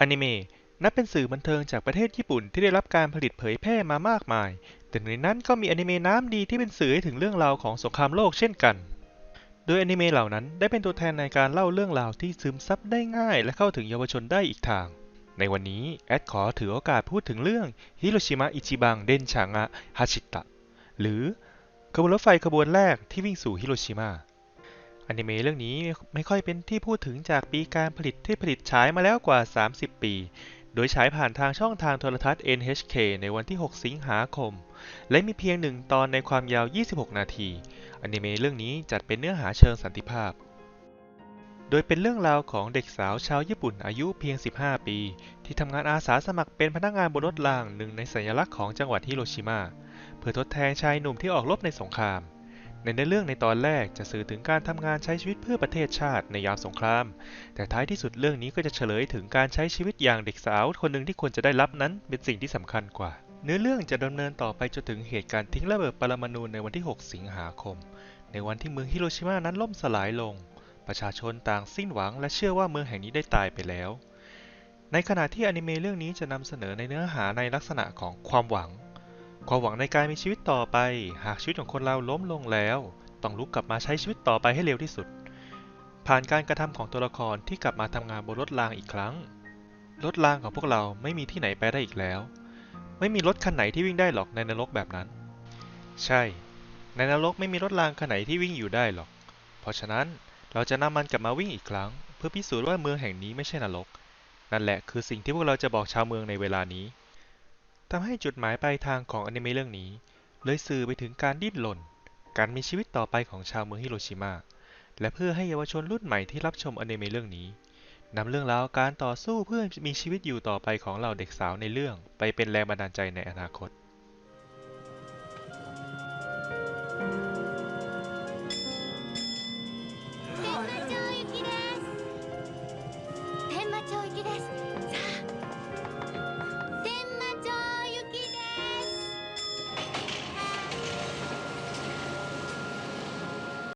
อนิเมะนับเป็นสื่อบันเทิงจากประเทศญี่ปุ่นที่ได้รับการผลิตเผยแพร่มามากมาย แต่ในนั้นก็มีอนิเมะน้ำดีที่เป็นสื่อให้ถึงเรื่องราวของสงครามโลกเช่นกัน โดยอนิเมะเหล่านั้นได้เป็นตัวแทนในการเล่าเรื่องราวที่ซึมซับได้ง่าย และเข้าถึงเยาวชนได้อีกทาง ในวันนี้แอดขอถือโอกาสพูดถึงเรื่องฮิโรชิมะอิจิบังเดนชางะฮาชิตะหรือขบวนรถไฟขบวนแรกที่วิ่งสู่ฮิโรชิมา อนิเมะเรื่องนี้ไม่ค่อยเป็นที่พูดถึงจากปีการผลิตที่ผลิตฉายมาแล้วกว่า 30 ปี โดยฉายผ่านทางช่องทางโทรทัศน์ NHK ในวันที่ 6 สิงหาคม และมีเพียงหนึ่งตอนในความยาว 26 นาที อนิเมะเรื่องนี้จัดเป็นเนื้อหาเชิงสันติภาพ โดยเป็นเรื่องราวของเด็กสาวชาวญี่ปุ่นอายุเพียง 15 ปี ที่ทำงานอาสาสมัครเป็นพนักงานบนรถรางหนึ่งในสัญลักษณ์ของจังหวัดฮิโรชิมา เพื่อทดแทนชายหนุ่มที่ออกรบในสงคราม ในเนื้อเรื่องในตอนแรกจะสื่อถึงการทำงานใช้ชีวิตเพื่อประเทศชาติในยามสงคราม แต่ท้ายที่สุดเรื่องนี้ก็จะเฉลยถึงการใช้ชีวิตอย่างเด็กสาว คนหนึ่งที่ควรจะได้รับนั้นเป็นสิ่งที่สำคัญกว่า เนื้อเรื่องจะดำเนินต่อไปจนถึงเหตุการณ์ทิ้งระเบิดปรมาณูในวันที่ 6 สิงหาคม ในวันที่เมืองฮิโรชิมานั้นล่มสลายลง ประชาชนต่างสิ้นหวัง และเชื่อว่าเมืองแห่งนี้ได้ตายไปแล้ว ในขณะที่อนิเมะเรื่องนี้จะนำเสนอในเนื้อหาในลักษณะของความหวัง ความหวังในการมีชีวิตต่อไป หากชีวิตของคนเราล้มลงแล้ว ต้องลุกกลับมาใช้ชีวิตต่อไปให้เร็วที่สุด ผ่านการกระทำของตัวละครที่กลับมาทำงานบนรถรางอีกครั้ง รถรางของพวกเราไม่มีที่ไหนไปได้อีกแล้ว ไม่มีรถคันไหนที่วิ่งได้หรอกในนรกแบบนั้น ใช่ ในนรกไม่มีรถรางคันไหนที่วิ่งอยู่ได้หรอก เพราะฉะนั้นเราจะนำมันกลับมาวิ่งอีกครั้ง เพื่อพิสูจน์ว่าเมืองแห่งนี้ไม่ใช่นรก นั่นแหละคือสิ่งที่พวกเราจะบอกชาวเมืองในเวลานี้ ทำให้จุดหมายปลายทางของอนิเมะเรื่องนี้ เลยสื่อไปถึงการดิ้นรนการมีชีวิตต่อไปของชาวเมืองฮิโรชิมา และเพื่อให้เยาวชนรุ่นใหม่ที่รับชมอนิเมะเรื่องนี้นำเรื่องราวการต่อสู้เพื่อมีชีวิตอยู่ต่อไปของเหล่าเด็กสาวในเรื่อง ไปเป็นแรงบันดาลใจในอนาคต